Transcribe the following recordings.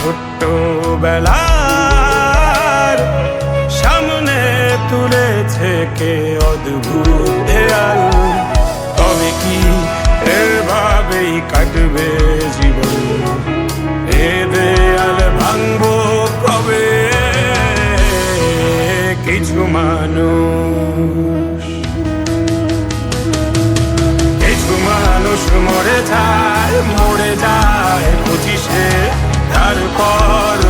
আমার ছোট্ট বেলার সামনে তুলেছে কে অদ্ভুত দেয়াল। তবে কি এভাবেই কাটবে জীবন? এ দেয়াল ভাঙবো কবে? কিছু মানুষ কিছু মানুষ মরে যায় মরে যায় পঁচিশে তারপর মরে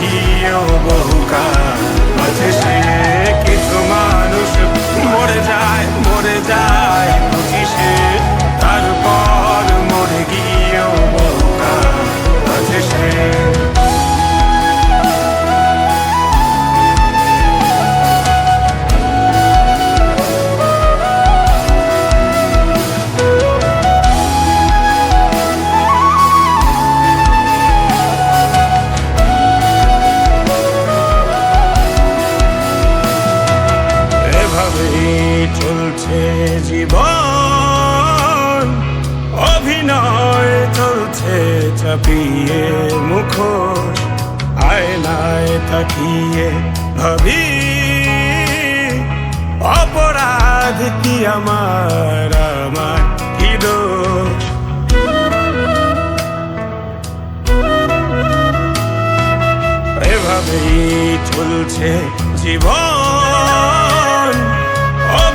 গিয়েও বহুকাল মাঝে সে জীবন, অভিনয় চলছে চাপিয়ে মুখোশ, আয়নায় তাকিয়ে ভাবি, অপরাধ কি আমার আমার কি এভাবেই চলছে জীবন।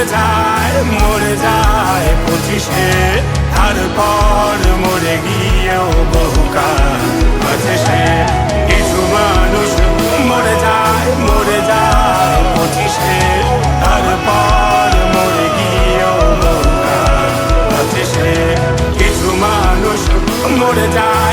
মরে যায় মরে যায় পঁচিশে। তারপর মরে গিয়েও বহুকাল আছে সে কিছু মানুষ মরে যায় মরে যায় পঁচিশে। তারপর মরে গিয়েও বহুকাল আছে সে কিছু মানুষ মরে যায়